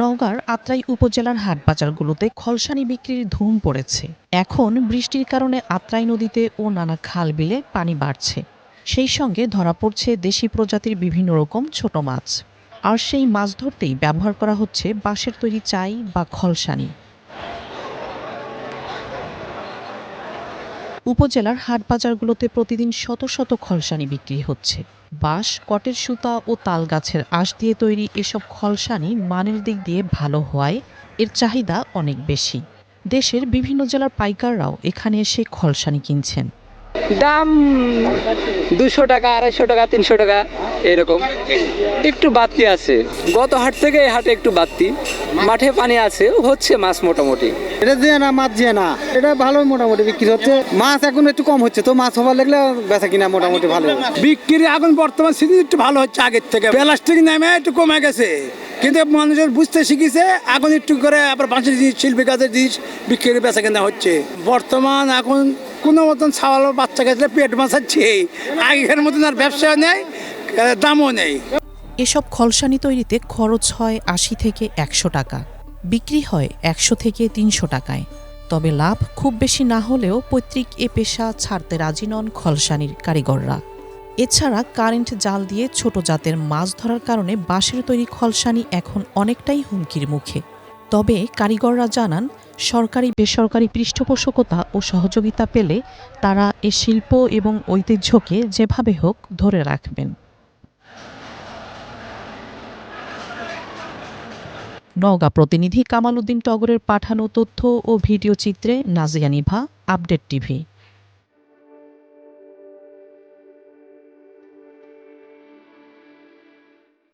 নওগাঁর আত্রাই উপজেলার হাটবাজারগুলোতে খলসানি বিক্রির ধুম পড়েছে। এখন বৃষ্টির কারণে আত্রাই নদীতে ও নানা খাল বিলে পানি বাড়ছে। সেই সঙ্গে ধরা পড়ছে দেশি প্রজাতির বিভিন্ন রকম ছোট মাছ। আর সেই মাছ ধরতেই ব্যবহার করা হচ্ছে বাঁশের তৈরি চাই বা খলসানি। উপজেলার হাটবাজারগুলোতে প্রতিদিন শত শত খলসানি বিক্রি হচ্ছে। বাঁশ, কটের সুতা ও তাল গাছের আঁশ দিয়ে তৈরি এসব খলসানি মানের দিক দিয়ে ভালো হওয়ায় এর চাহিদা অনেক বেশি। দেশের বিভিন্ন জেলার পাইকাররাও এখানে এসে খলসানি কিনছেন। দাম দুশো টাকা আড়াইশো টাকা তিনশো টাকা এরকম। একটু বাড়তি আছে। গত হাট থেকে এই হাটে একটু বাড়তি। মাঠে পানি আছে হচ্ছে মাছ মোটামুটি। এটা দিয়ে না মাছ দিয়ে না এটা ভালো মোটামুটি বিক্রি হচ্ছে। মাছ এখন একটু কম হচ্ছে তো মাছ হবার লাগলে বেচা কিনা মোটামুটি ভালো। বিক্রি এখন বর্তমান স্থিতি একটু ভালো হচ্ছে আগের থেকে। প্লাস্টিক নেমে একটু কমে গেছে। কিন্তু মানুষের বুঝতে শিখেছে এখন একটু করে আবার বাঁশের জিনিস শিল্পী কাজের জিনিস বিক্রি বেচা কেনা হচ্ছে। বর্তমান এখন কোনো মতন ছাওয়ালো বাচ্চা গেছে পেট বাঁচাচ্ছে। আগের মতন আর ব্যবসা নেই দামও নেই। এসব খলসানি তৈরিতে খরচ হয় আশি থেকে একশো টাকা, বিক্রি হয় একশো থেকে তিনশো টাকায়। তবে লাভ খুব বেশি না হলেও পৈতৃক এ পেশা ছাড়তে রাজি নন খলসানির কারিগররা। এছাড়া কারেন্ট জাল দিয়ে ছোট জাতের মাছ ধরার কারণে বাঁশের তৈরি খলসানি এখন অনেকটাই হুমকির মুখে। তবে কারিগররা জানান, সরকারি বেসরকারি পৃষ্ঠপোষকতা ও সহযোগিতা পেলে তারা এ শিল্প এবং ঐতিহ্যকে যেভাবে হোক ধরে রাখবেন। নওগাঁ প্রতিনিধি কামাল উদ্দিন টগরের পাঠানো তথ্য ও ভিডিও চিত্রে নাজিয়া নিভা, আপডেট টিভি।